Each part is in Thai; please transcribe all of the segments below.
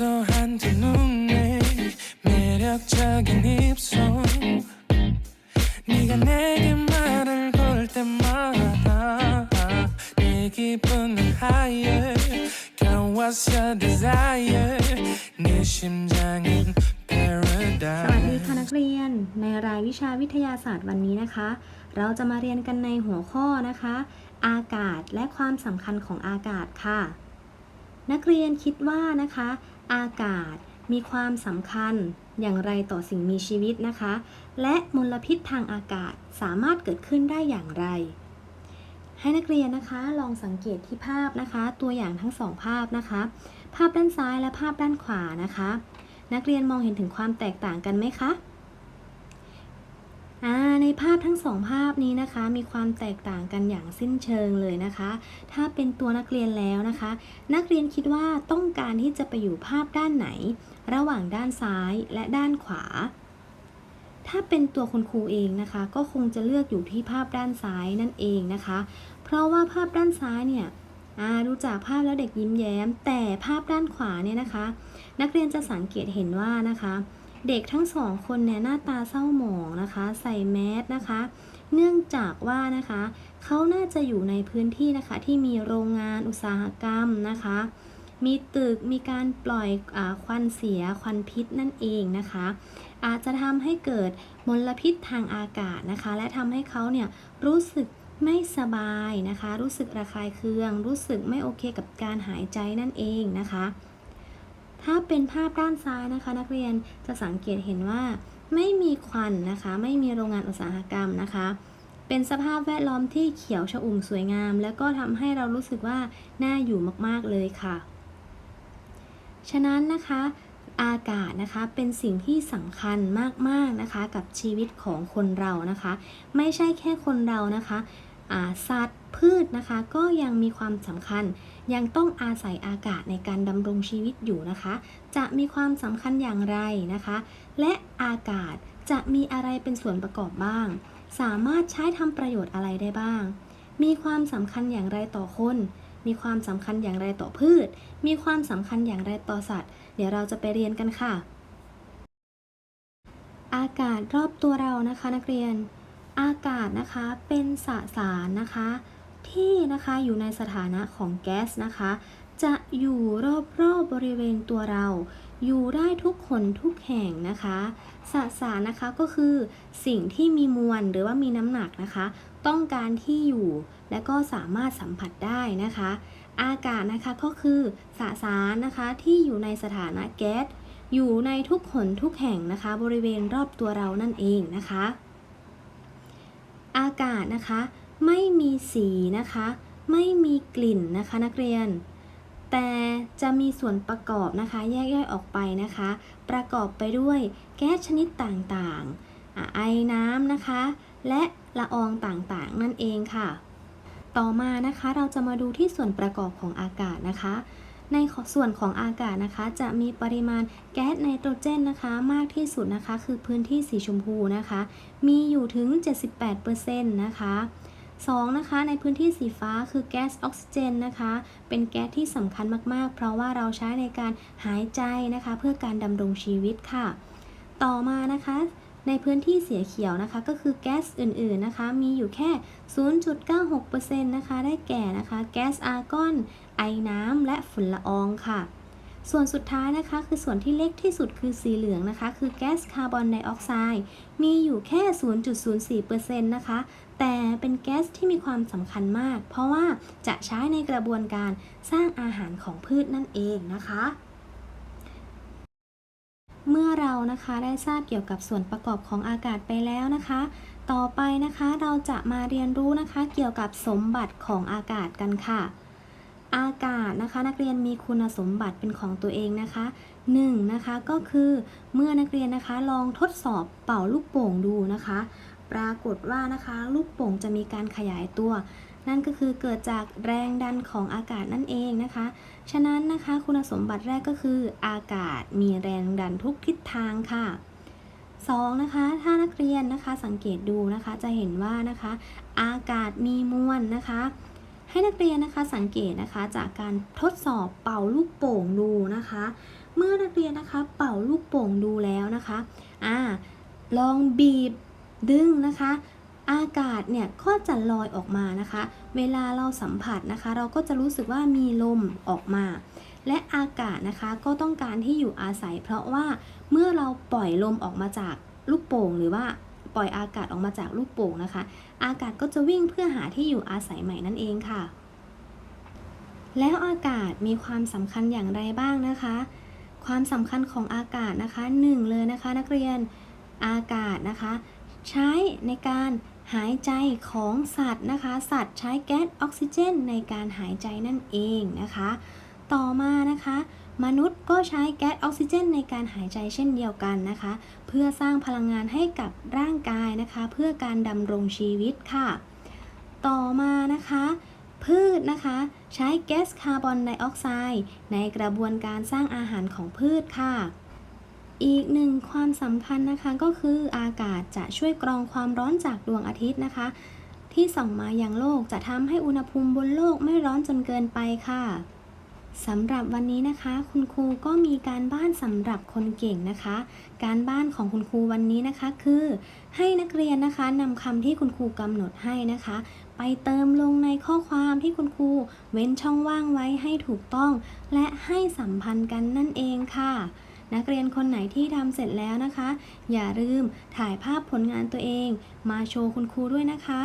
또 한 두 눈에 매력적인 입술 네가 내게 말을 걸 때마다 내 기분은 higher Girl what's your desire 내 심장은 สวัสดี paradise ค่ะนักเรียน ในรายวิชาวิทยาศาสตร์วันนี้นะคะ เราจะมาเรียนกันในหัวข้อนะคะ อากาศและความสำคัญของอากาศค่ะ นักเรียนคิดว่านะคะ อากาศมีความสำคัญอย่างไรต่อสิ่งมีชีวิตนะคะ และมลพิษทางอากาศสามารถเกิดขึ้นได้อย่างไร ให้นักเรียนนะคะลองสังเกตที่ภาพนะคะ ตัวอย่างทั้งสองภาพนะคะ ภาพด้านซ้ายและภาพด้านขวานะคะ นักเรียนมองเห็นถึงความแตกต่างกันไหมคะ ภาพทั้งสองภาพนี้นะคะ มีความแตกต่างกันอย่างสิ้นเชิงเลยนะคะ ถ้าเป็นตัวนักเรียนแล้วนะคะ นักเรียนคิดว่าต้องการที่จะไปอยู่ภาพด้านไหน ระหว่างด้านซ้ายและด้านขวา ถ้าเป็นตัวคุณครูเองนะคะ ก็คงจะเลือกอยู่ที่ภาพด้านซ้ายนั่นเองนะคะ เพราะว่าภาพด้านซ้ายเนี่ยดูจากภาพแล้วเด็กยิ้มแย้ม แต่ภาพด้านขวาเนี่ยนะคะ นักเรียนจะสังเกตเห็นว่านะคะ เด็กทั้งสองคนเนี่ยหน้าตาเศร้าหมองนะคะ ใส่แมสนะคะ เนื่องจากว่านะคะเขาน่าจะอยู่ในพื้นที่นะคะที่มีโรงงานอุตสาหกรรมนะคะ มีตึกมีการปล่อยอควันเสียควันพิษนั่นเองนะคะ อาจจะทำให้เกิดมลพิษทางอากาศนะคะ และทำให้เขาเนี่ยรู้สึกไม่สบายนะคะ รู้สึกระคายเคือง รู้สึกไม่โอเคกับการหายใจนั่นเองนะคะ ถ้าเป็นภาพด้านซ้ายนะคะ นักเรียนจะสังเกตเห็นว่าไม่มีควันนะคะ ไม่มีโรงงานอุตสาหกรรมนะคะ เป็นสภาพแวดล้อมที่เขียวชอุ่มสวยงาม แล้วก็ทำให้เรารู้สึกว่าน่าอยู่มากๆเลยค่ะ ฉะนั้นนะคะอากาศนะคะเป็นสิ่งที่สำคัญมากๆนะคะ กับชีวิตของคนเรานะคะ ไม่ใช่แค่คนเรานะคะ สัตว์พืชนะคะ ก็ยังมีความสำคัญ ยังต้องอาศัยอากาศในการดำรงชีวิตอยู่นะคะ จะมีความสำคัญอย่างไรนะคะ และอากาศจะมีอะไรเป็นส่วนประกอบบ้าง สามารถใช้ทำประโยชน์อะไรได้บ้าง มีความสำคัญอย่างไรต่อคน มีความสำคัญอย่างไรต่อพืช มีความสำคัญอย่างไรต่อสัตว์ เดี๋ยวเราจะไปเรียนกันค่ะ อากาศรอบตัวเรานะคะนักเรียน อากาศนะคะเป็นสสารนะคะ ที่นะคะอยู่ในสถานะของแก๊สนะคะ จะอยู่รอบๆบริเวณตัวเรา อยู่ได้ทุกคนทุกแห่งนะคะสสารนะคะก็คือสิ่งที่มีมวลหรือว่ามีน้ำหนักนะคะ ต้องการที่อยู่และก็สามารถสัมผัสได้นะคะ อากาศนะคะก็คือสสารนะคะที่อยู่ในสถานะแก๊สอยู่ในทุกขนทุกแห่งนะคะ บริเวณรอบตัวเรานั่นเองนะคะ อากาศนะคะ ไม่มีสีนะคะ ไม่มีกลิ่นนะคะนักเรียน แต่จะมีส่วนประกอบนะคะ แยกย่อยออกไปนะคะ ประกอบไปด้วยแก๊สชนิดต่างๆ ไอน้ำนะคะ และละอองต่างๆ นั่นเองค่ะ ต่อมานะคะเราจะมาดูที่ส่วนประกอบของอากาศนะคะ ในส่วนของอากาศนะคะ จะมีปริมาณแก๊สไนโตรเจนนะคะ มากที่สุดนะคะ คือพื้นที่สีชมพูนะคะ มีอยู่ถึง 78%นะคะ2นะคะในพื้นที่สีฟ้าคือแก๊สออกซิเจนนะคะ เป็นแก๊สที่สำคัญมากๆ เพราะว่าเราใช้ในการหายใจนะคะ เพื่อการดำรงชีวิตค่ะ ต่อมานะคะ ในพื้นที่เสียเขียวนะคะ ก็คือแก๊สอื่นๆนะคะ มีอยู่แค่ 0.96%นะคะ ได้แก่นะคะ แก๊สอาร์กอน ไอน้ำ และฝุ่นละอองค่ะ ส่วนสุดท้ายนะคะ คือส่วนที่เล็กที่สุดคือสีเหลืองนะคะ คือแก๊สคาร์บอนไดออกไซด์ มีอยู่แค่ 0.04%นะคะ แต่เป็นแก๊สที่มีความสำคัญมาก เพราะว่าจะใช้ในกระบวนการสร้างอาหารของพืชนั่นเองนะคะ เมื่อเรานะคะได้ทราบเกี่ยวกับส่วนประกอบของอากาศไปแล้วนะคะ ต่อไปนะคะเราจะมาเรียนรู้นะคะเกี่ยวกับสมบัติของอากาศกันค่ะ อากาศนะคะ นักเรียนมีคุณสมบัติเป็นของตัวเองนะคะหนึ่งนะคะก็คือเมื่อนักเรียนนะคะลองทดสอบเป่าลูกโป่งดูนะคะ ปรากฏว่านะคะลูกโป่งจะมีการขยายตัว นั่นก็คือเกิดจากแรงดันของอากาศนั่นเองนะคะ ฉะนั้นนะคะคุณสมบัติแรกก็คือ อากาศมีแรงดันทุกทิศทางค่ะ 2. นะคะ ถ้านักเรียนนะคะสังเกตดูนะคะจะเห็นว่านะคะ อากาศมีมวลนะคะ ให้นักเรียนนะคะสังเกตนะคะจากการทดสอบเป่าลูกโป่งดูนะคะ เมื่อนักเรียนนะคะเป่าลูกโป่งดูแล้วนะคะอ่าลองบีบดึงนะคะ อากาศเนี่ยก็จะลอยออกมานะคะ เวลาเราสัมผัสนะคะ เราก็จะรู้สึกว่ามีลมออกมา และอากาศนะคะก็ต้องการที่อยู่อาศัย เพราะว่าเมื่อเราปล่อยลมออกมาจากลูกโป่งหรือว่าปล่อยอากาศออกมาจากลูกโป่งนะคะ อากาศก็จะวิ่งเพื่อหาที่อยู่อาศัยใหม่นั่นเองค่ะ แล้วอากาศมีความสำคัญอย่างไรบ้างนะคะ ความสำคัญของอากาศนะคะหนึ่งเลยนะคะนักเรียนอากาศนะคะ ใช้ในการ หายใจของสัตว์นะคะ สัตว์ใช้แก๊สออกซิเจน ในการหายใจนั่นเองนะคะ ต่อมานะคะ มนุษย์ก็ใช้แก๊สออกซิเจน ในการหายใจเช่นเดียวกันนะคะ เพื่อสร้างพลังงานให้กับร่างกายนะคะ เพื่อการดำรงชีวิตค่ะ ต่อมานะคะพืชนะคะ ใช้แก๊สคาร์บอนไดออกไซด์ในกระบวนการสร้างอาหารของพืชค่ะ อีกหนึ่งความสำคัญนะคะก็คืออากาศจะช่วยกรองความร้อนจากดวงอาทิตย์นะคะ ที่ส่องมาอยังโลกจะทำให้อุณหภูมิบนโลกไม่ร้อนจนเกินไปค่ะสำหรับวันนี้นะคะ คุณครูก็มีการบ้านสำหรับคนเก่งนะคะ การบ้านของคุณครูวันนี้นะคะคือ ให้นักเรียนนะคะนำคำที่คุณครูกำหนดให้นะคะ ไปเติมลงในข้อความที่คุณครูเว้นช่องว่างไว้ให้ถูกต้อง และให้สัมพันธ์กันนั่นเองค่ะ นักเรียนคนไหนที่ทำเสร็จแล้วนะคะ อย่าลืมถ่ายภาพผลงานตัวเอง มาโชว์คุณครูด้วยนะคะ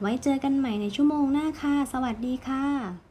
ไว้เจอกันใหม่ในชั่วโมงหน้าค่ะ สวัสดีค่ะ